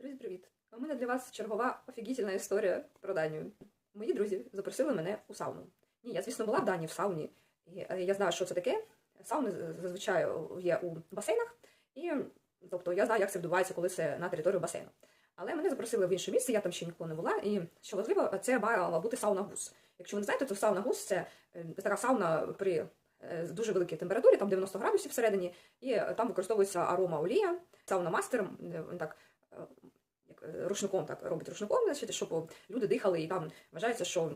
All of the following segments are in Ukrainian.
Друзі, привіт! У мене для вас чергова офігітельна історія про Данію. Мої друзі запросили мене у сауну. Ні, я, звісно, була в Данії в сауні, і е, я знаю, що це таке. Сауни зазвичай є у басейнах, і тобто я знаю, як це відбувається, коли це на територію басейну. Але мене запросили в інше місце, я там ще ніколи не була. І що важливо, це мала бути сауна гус. Якщо ви не знаєте, то сауна гус це е, така сауна при е, дуже великій температурі, там 90 градусів всередині, і там використовується арома олія, сауна мастер, так рушником так робить рушником, значить, щоб люди дихали, і там вважається, що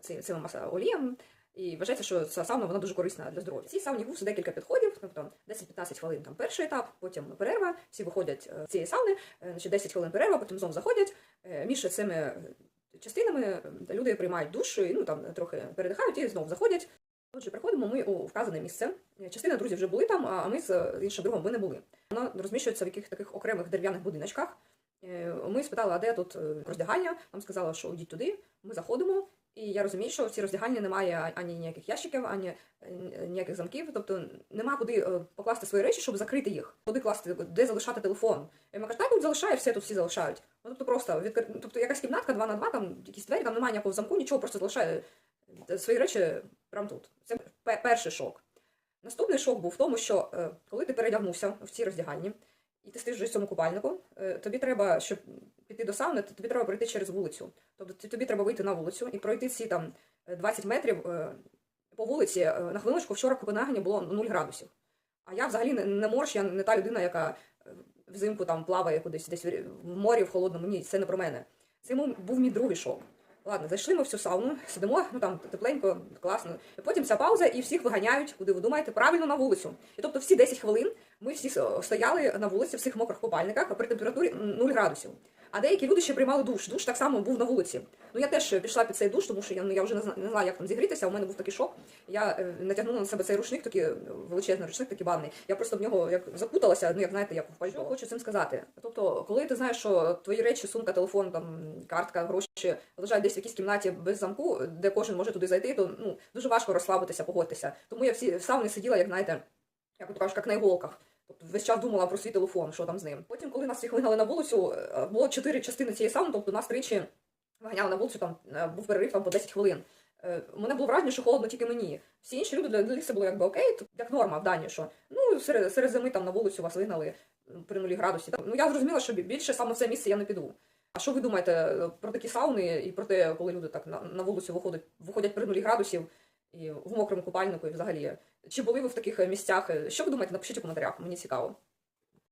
це, маса олієм, і вважається, що ця сауна вона дуже корисна для здоров'я. В цій сауні гусу декілька підходів, тобто 10-15 хвилин там перший етап, потім перерва, всі виходять е, з цієї сауни, е, значить 10 хвилин перерва, потім знову заходять. Е, Між цими е, частинами е, люди приймають душ, ну там трохи передихають і знову заходять. Отже, приходимо ми у вказане місце. Частина друзів вже були там, а ми з іншим другом ми не були. Воно розміщується в яких таких окремих дерев'яних будиночках. Е, Ми спитали, а де тут е, роздягальня? Нам сказали, що йдіть туди. Ми заходимо, і я розумію, що в цій роздягальні немає ані ніяких ящиків, ані е, ніяких замків. Тобто нема куди покласти свої речі, щоб закрити їх. Куди класти, де залишати телефон. І ми кажуть, так тут залишає, все тут всі залишають. Ну тобто просто відкр... тобто якась кімнатка 2 на 2, там якісь двері, там немає ніякого замку, нічого, просто залишає свої речі прямо тут. Це перший шок. Наступний шок був в тому, що е, коли ти передягнувся в цій роздягальні, і ти стоїш в цьому купальнику, е, тобі треба, щоб піти до сауни, тобі треба пройти через вулицю. Тобто тобі треба вийти на вулицю і пройти ці там е, 20 метрів е, по вулиці. На хвилиночку вчора в Копенгагені було 0 градусів. А я взагалі не, морж, я не та людина, яка взимку там плаває кудись десь в морі в холодному. Ні, це не про мене. Це був мій другий шок. Ладно, зайшли ми в цю сауну, сидимо, ну там тепленько, класно. І потім ця пауза, і всіх виганяють, куди ви думаєте, правильно на вулицю. І тобто всі 10 хвилин ми всі стояли на вулиці в цих мокрих купальниках, при температурі 0 градусів. А деякі люди ще приймали душ. Душ так само був на вулиці. Ну я теж пішла під цей душ, тому що я, ну, я вже не зна- не знала, як там зігрітися. У мене був такий шок. Я е, натягнула на себе цей рушник, такий е, величезний рушник, такий бавний. Я просто в нього як закуталася, ну як знаєте, як в. Що хочу цим сказати. Тобто, коли ти знаєш, що твої речі, сумка, телефон, там картка, гроші лежать десь в якійсь кімнаті без замку, де кожен може туди зайти, то ну дуже важко розслабитися, погодитися. Тому я всі в сауні сиділа, як знаєте, як кажуть, як на іголках. Тобто весь час думала про свій телефон, що там з ним. Потім, коли нас всіх вигнали на вулицю, е, було чотири частини цієї сауни, тобто нас тричі виганяли на вулицю, там е, був перерив там по 10 хвилин. Е, мене було враження, що холодно тільки мені. Всі інші люди для них це було якби окей, як норма в Данії, що ну серед, серед зими там на вулицю вас вигнали при нулі градусі. Ну я зрозуміла, що більше саме в це місце я не піду. А що ви думаєте про такі сауни і про те, коли люди так на, на вулицю виходять, виходять при нулі градусів і в мокрому купальнику і взагалі? Чи були ви в таких е, місцях? Що ви думаєте? Напишіть у коментарях, мені цікаво.